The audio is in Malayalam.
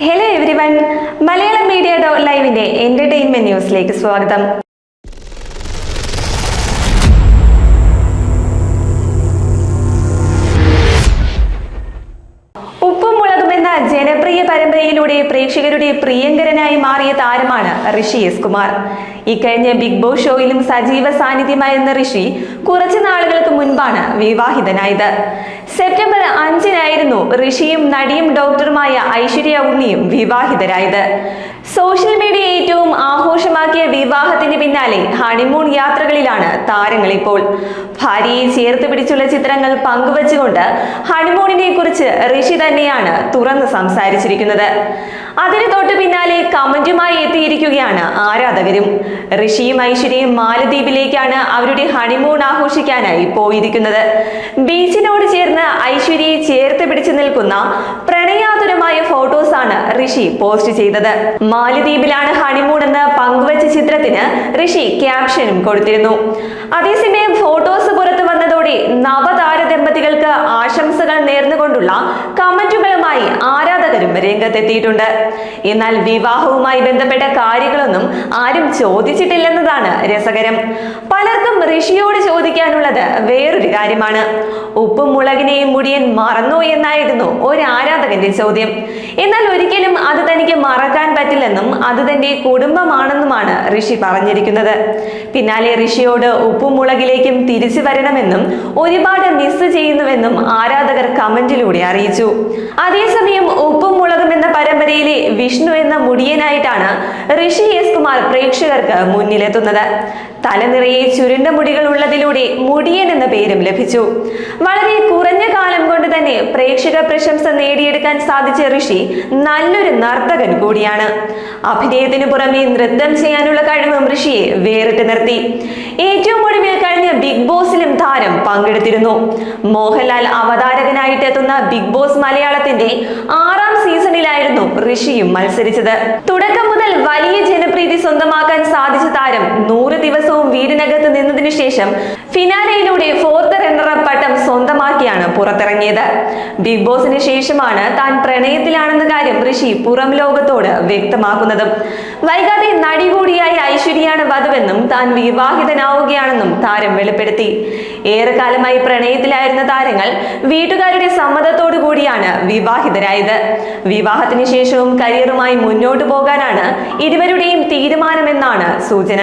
Hello everyone Malayalam media dot ലൈവിന്റെ entertainment ന്യൂസിലേക്ക് സ്വാഗതം. ഉപ്പും ജനപ്രിയ പരമ്പരയിലൂടെ പ്രേക്ഷകരുടെ പ്രിയങ്കരനായി മാറിയ താരമാണ് ഋഷി എസ് കുമാർ. ഇക്കഴിഞ്ഞ ബിഗ് ബോസ് ഷോയിലും സജീവ സാന്നിധ്യമായിരുന്ന ഋഷി കുറച്ചു നാളുകൾക്ക് മുൻപാണ് വിവാഹിതനായത്. സെപ്റ്റംബർ അഞ്ചിനായിരുന്നു ഋഷിയും നടിയും ഡോക്ടറുമായ ഐശ്വര്യ ഉണ്ണിയും വിവാഹിതരായത്. സോഷ്യൽ മീഡിയ ഏറ്റവും ആഘോഷമാക്കിയ വിവാഹത്തിന് പിന്നാലെ ഹണിമൂൺ യാത്രകളിലാണ് താരങ്ങൾ ഇപ്പോൾ. ഭാര്യയെ ചേർത്ത് പിടിച്ചുള്ള ചിത്രങ്ങൾ പങ്കുവച്ചുകൊണ്ട് ഹണിമൂണിനെ കുറിച്ച് ഋഷി തന്നെയാണ് തുറന്ന് സംസാരിച്ചിരിക്കുന്നത്. അതിന് തൊട്ട് പിന്നാലെ കമന്റുമായി എത്തിയിരിക്കുകയാണ് ആരാധകരും. ഋഷിയും ഐശ്വര്യയും മാലദ്വീപിലേക്കാണ് അവരുടെ ഹണിമൂൺ ആഘോഷിക്കാനായി പോയിരിക്കുന്നത്. ബീച്ചിനോട് ചേർന്ന് ഐശ്വര്യയെ ചേർത്ത് പിടിച്ചു നിൽക്കുന്ന പ്രണയാതുരമായ ഫോട്ടോസാണ് ഋഷി പോസ്റ്റ് ചെയ്തത്. മാലിദ്വീപിലാണ് ഹണിമൂൺ എന്ന് പങ്കുവച്ച ചിത്രത്തിന് ഋഷി ക്യാപ്ഷനും കൊടുത്തിരുന്നു. അതേസമയം ഫോട്ടോസ് പുറത്തു വന്നതോടെ നവതാര ദമ്പതികൾക്ക് ആശംസകൾ നേർന്നുകൊണ്ടുള്ള കമന്റുകളുമായി ആരാധകരും രംഗത്തെത്തിയിട്ടുണ്ട്. എന്നാൽ വിവാഹവുമായി ബന്ധപ്പെട്ട കാര്യങ്ങളൊന്നും ആരും ചോദിച്ചിട്ടില്ലെന്നതാണ് രസകരം. പലർക്കും ഋഷിയോട് ചോദിക്കാനുള്ളത് വേറൊരു കാര്യമാണ്. ഉപ്പും മുളകിനെയും മുടിയൻ മറന്നു എന്നായിരുന്നു ഒരു ആരാധകന്റെ ചോദ്യം. എന്നാൽ ഒരിക്കലും അത് തനിക്ക് മറക്കാൻ പറ്റില്ലെന്നും അത് തന്റെ കുടുംബമാണെന്നുമാണ് ഋഷി പറഞ്ഞിരിക്കുന്നത്. പിന്നാലെ ഋഷിയോട് ഉപ്പും മുളകിലേക്കും തിരിച്ചു വരണമെന്നും ഒരുപാട് മിസ് ചെയ്യുന്നുവെന്നും ആരാധകർ കമന്റിലൂടെ അറിയിച്ചു. അതേസമയം ഉപ്പും മുളകും എന്ന പരമ്പരയിലെ വിഷ്ണു എന്ന മുടിയനായിട്ടാണ് ഋഷി എസ് കുമാർ പ്രേക്ഷകർക്ക് മുന്നിലെത്തുന്നത്. തലനിറയെ ചുരുണ്ട മുടികൾ ഉള്ളതിലൂടെ മുടിയൻ എന്ന പേരും ലഭിച്ചു. വളരെ കുറഞ്ഞ തന്നെ പ്രേക്ഷക പ്രശംസ നേടിയെടുക്കാൻ സാധിച്ച ഋഷി നല്ലൊരു നർത്തകൻ കൂടിയാണ്. അഭിനയത്തിനു പുറമെ നൃത്തം ചെയ്യാനുള്ള കഴിവും ഋഷിയെ വേറിട്ട് നിർത്തി. ഏറ്റവും ഒടുവിൽ കഴിഞ്ഞ ബിഗ് ബോസിലും താരം പങ്കെടുത്തിരുന്നു. മോഹൻലാൽ അവതാരകനായിട്ട് എത്തുന്ന ബിഗ് ബോസ് മലയാളത്തിന്റെ ആറാം സീസണിലായിരുന്നു ഋഷിയും മത്സരിച്ചത്. തുടക്കം വലിയ ജനപ്രീതി സ്വന്തമാക്കാൻ സാധിച്ച താരം നൂറ് ദിവസവും വീടിനകത്ത് നിന്നതിനു ശേഷം ഫിനാലയിലൂടെ ഫോർത്ത് റണ്ണറപ്പ് പട്ടം സ്വന്തമാക്കിയാണ് പുറത്തിറങ്ങിയത്. ബിഗ് ബോസിന് ശേഷമാണ് താൻ പ്രണയത്തിലാണെന്ന കാര്യം ഋഷി പുറം ലോകത്തോട് വ്യക്തമാക്കുന്നതും. വൈകാതെ നടി കൂടിയായ ഐശ്വര്യയാണ് വധുവെന്നും താൻ വിവാഹിതനാവുകയാണെന്നും താരം വെളിപ്പെടുത്തി. ഏറെക്കാലമായി പ്രണയത്തിലായിരുന്ന താരങ്ങൾ വീട്ടുകാരുടെ സമ്മതത്തോടു കൂടിയാണ് വിവാഹിതരായത്. വിവാഹത്തിന് ശേഷവും കരിയറുമായി മുന്നോട്ടു പോകാനാണ് ഇരുവരുടെയും തീരുമാനമെന്നാണ് സൂചന.